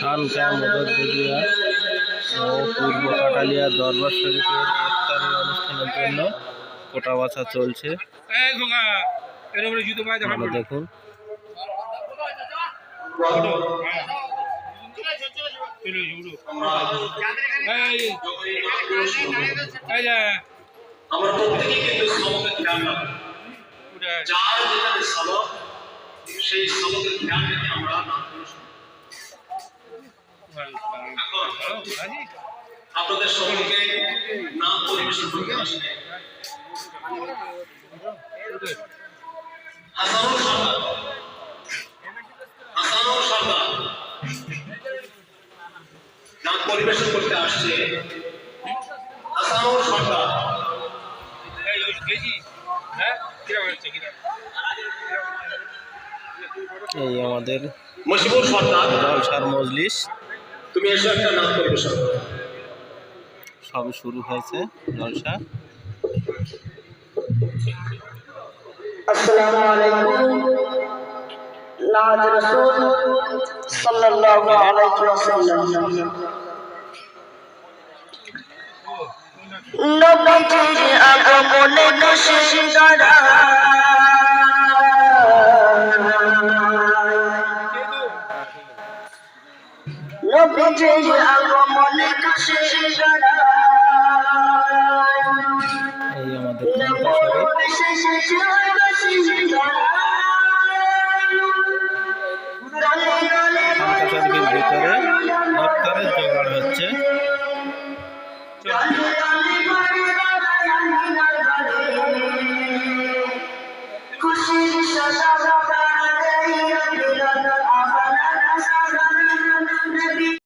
খানকা মদরদিয়া ও পূর্ব কাটালিয়া দরবার শরীফের ইফতারের অনুষ্ঠানের জন্য কোটা বাছা চলছে দেখুন। আমরা কিন্তু যার যেখানে সেই রেখে আমরা। আপনাদের সকলকে নাম পরিবেশন করতে আসবে হাসানুল সরকার। হাসানুল সরকার। নাম পরিবেশন করতে আসছে হাসানুল সরকার। এই আমাদের মজলিস। তুমি এসো একটা নাম সব সব শুরু হয়েছে জলসা। আসসালামু আলাইকুম। নাজ রাসূল সাল্লাল্লাহু আলাইহি ওয়াসাল্লাম। নবীজির আগমনে খুশি তারা নবীজির আগমনে এই আমাদের